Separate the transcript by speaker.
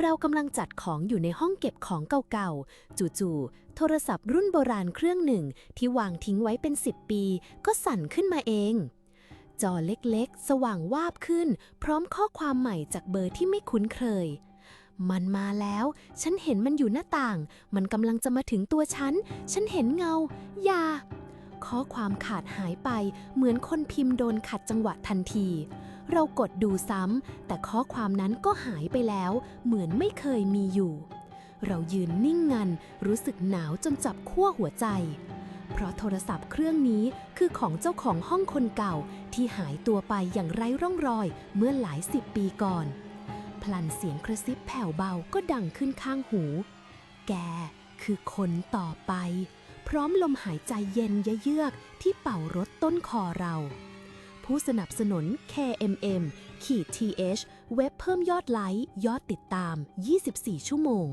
Speaker 1: เรากำลังจัดของอยู่ในห้องเก็บของเก่าๆ จู่ๆ โทรศัพท์รุ่นโบราณเครื่องหนึ่งที่วางทิ้งไว้เป็น 10 ปี ก็สั่นขึ้นมาเอง จอเล็กๆ สว่างวาบขึ้น พร้อมข้อความใหม่จากเบอร์ที่ไม่คุ้นเคย มันมาแล้ว ฉันเห็นมันอยู่หน้าต่าง มันกำลังจะมาถึงตัวฉัน ฉันเห็นเงา อย่า ข้อความขาดหายไปเหมือนคนพิมพ์โดนขัดจังหวะทันที เรากดดูซ้ำ แต่ข้อความนั้นก็หายไปแล้ว เหมือนไม่เคยมีอยู่ เรายืนนิ่งงัน รู้สึกหนาวจนจับขั้วหัวใจ เพราะโทรศัพท์เครื่องนี้คือของเจ้าของห้องคนเก่าที่หายตัวไปอย่างไร้ร่องรอยเมื่อหลายสิบปีก่อน พลันเสียงกระซิบแผ่วเบาก็ดังขึ้นข้างหู แกคือคนต่อไป พร้อมลมหายใจเย็นเยือกที่เป่ารถต้นคอเรา ผู้สนับสนุน KMM ขีด TH เว็บเพิ่มยอดไลค์ ยอดติดตาม 24 ชั่วโมง